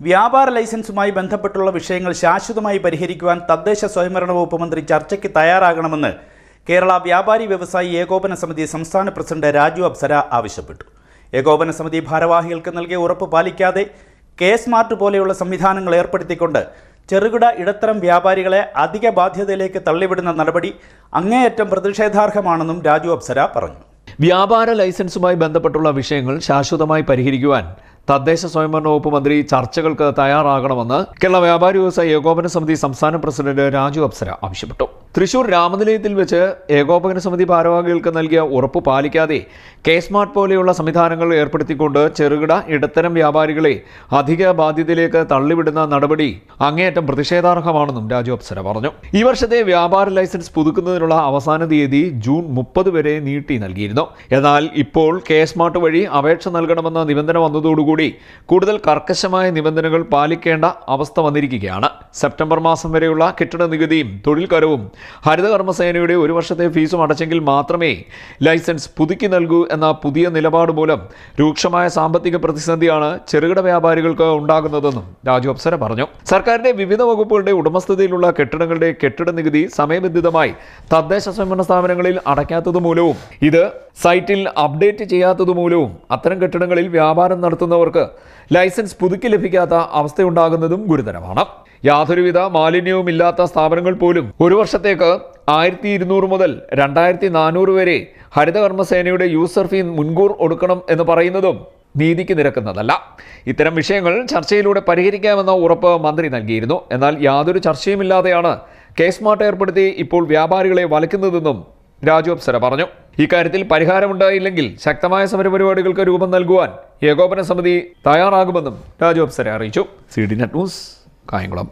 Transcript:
വ്യാപാര ലൈസൻസുമായി ബന്ധപ്പെട്ടുള്ള വിഷയങ്ങൾ ശാശ്വതമായി പരിഹരിക്കുവാൻ തദ്ദേശ സ്വയംഭരണ വകുപ്പ് മന്ത്രി ചർച്ചയ്ക്ക് തയ്യാറാകണമെന്ന് കേരള വ്യാപാരി വ്യവസായി ഏകോപന സമിതി സംസ്ഥാന പ്രസിഡന്റ് രാജു അപ്സര ആവശ്യപ്പെട്ടു. ഏകോപന സമിതി ഭാരവാഹികൾക്ക് നൽകിയ ഉറപ്പ് പാലിക്കാതെ കെ സ്മാർട്ട് പോലെയുള്ള സംവിധാനങ്ങൾ ഏർപ്പെടുത്തിക്കൊണ്ട് ചെറുകിട ഇടത്തരം വ്യാപാരികളെ അധിക ബാധ്യതയിലേക്ക് തള്ളിവിടുന്ന നടപടി അങ്ങേയറ്റം പ്രതിഷേധാർഹമാണെന്നും രാജു അപ്സര പറഞ്ഞു. വ്യാപാര ലൈസൻസുമായി ബന്ധപ്പെട്ടുള്ള വിഷയങ്ങൾ ശാശ്വതമായി പരിഹരിക്കുവാൻ തദ്ദേശ സ്വയംഭരണ വകുപ്പ് മന്ത്രി ചർച്ചകൾക്ക് തയ്യാറാകണമെന്ന് കേരള വ്യാപാരി വ്യവസായ ഏകോപന സമിതി സംസ്ഥാന പ്രസിഡന്റ് രാജു അപ്സര ആവശ്യപ്പെട്ടു. തൃശൂർ രാമനിലയത്തിൽ വെച്ച് ഏകോപന സമിതി ഭാരവാഹികൾക്ക് നൽകിയ ഉറപ്പ് പാലിക്കാതെ കെ സ്മാർട്ട് പോലെയുള്ള സംവിധാനങ്ങൾ ഏർപ്പെടുത്തിക്കൊണ്ട് ചെറുകിട ഇടത്തരം വ്യാപാരികളെ അധിക ബാധ്യതയിലേക്ക് തള്ളിവിടുന്ന നടപടി അങ്ങേയറ്റം പ്രതിഷേധാർഹമാണെന്നും രാജു അപ്സര പറഞ്ഞു. ഈ വർഷത്തെ വ്യാപാര ലൈസൻസ് പുതുക്കുന്നതിനുള്ള അവസാന തീയതി ജൂൺ മുപ്പത് വരെ നീട്ടി നൽകിയിരുന്നു. എന്നാൽ ഇപ്പോൾ കെ സ്മാർട്ട് വഴി അപേക്ഷ നൽകണമെന്ന നിബന്ധന വന്നതോടുകൂടി കൂടുതൽ കർക്കശമായ നിബന്ധനകൾ പാലിക്കേണ്ട അവസ്ഥ വന്നിരിക്കുകയാണ്. സെപ്റ്റംബർ മാസം വരെയുള്ള കെട്ടിട നികുതിയും തൊഴിൽ കരവും ഹരിതകർമ്മസേനയുടെ ഒരു വർഷത്തെ ഫീസും അടച്ചെങ്കിൽ മാത്രമേ ലൈസൻസ് പുതുക്കി നൽകൂ എന്ന പുതിയ നിലപാട് മൂലം രൂക്ഷമായ സാമ്പത്തിക പ്രതിസന്ധിയാണ് ചെറുകിട വ്യാപാരികൾക്ക് ഉണ്ടാകുന്നതെന്നും രാജു അപ്സര പറഞ്ഞു. സർക്കാരിന്റെ വിവിധ വകുപ്പുകളുടെ ഉടമസ്ഥതയിലുള്ള കെട്ടിടങ്ങളുടെ കെട്ടിട നികുതി സമയബന്ധിതമായി തദ്ദേശ സ്വയംഭരണ സ്ഥാപനങ്ങളിൽ അടയ്ക്കാത്തത് മൂലവും ഇത് സൈറ്റിൽ അപ്ഡേറ്റ് ചെയ്യാത്തത് മൂലവും അത്തരം കെട്ടിടങ്ങളിൽ വ്യാപാരം നടത്തുന്നവർക്ക് ലൈസൻസ് പുതുക്കി ലഭിക്കാത്ത അവസ്ഥയുണ്ടാകുന്നതും ഗുരുതരമാണ്. യാതൊരുവിധ മാലിന്യവും ഇല്ലാത്ത സ്ഥാപനങ്ങൾ പോലും ഒരു വർഷത്തേക്ക് ആയിരത്തി ഇരുന്നൂറ് മുതൽ രണ്ടായിരത്തി നാനൂറ് വരെ ഹരിതകർമ്മസേനയുടെ യൂസർ ഫീ മുൻകൂർ ഒടുക്കണം എന്ന് പറയുന്നതും നീതിക്ക് നിരക്കുന്നതല്ല. ഇത്തരം വിഷയങ്ങൾ ചർച്ചയിലൂടെ പരിഹരിക്കാമെന്ന ഉറപ്പ് മന്ത്രി നൽകിയിരുന്നു. എന്നാൽ യാതൊരു ചർച്ചയുമില്ലാതെയാണ് കേസ് സ്മാർട്ട് ഏർപ്പെടുത്തി ഇപ്പോൾ വ്യാപാരികളെ വലയ്ക്കുന്നതെന്നും രാജു അപ്സര പറഞ്ഞു. ഇക്കാര്യത്തിൽ പരിഹാരമുണ്ടായില്ലെങ്കിൽ ശക്തമായ സമരപരിപാടികൾക്ക് രൂപം നൽകുവാൻ ഏകോപന സമിതി തയ്യാറാകുമെന്നും രാജു അപ്സര അറിയിച്ചു. C D net news Kayamkulam.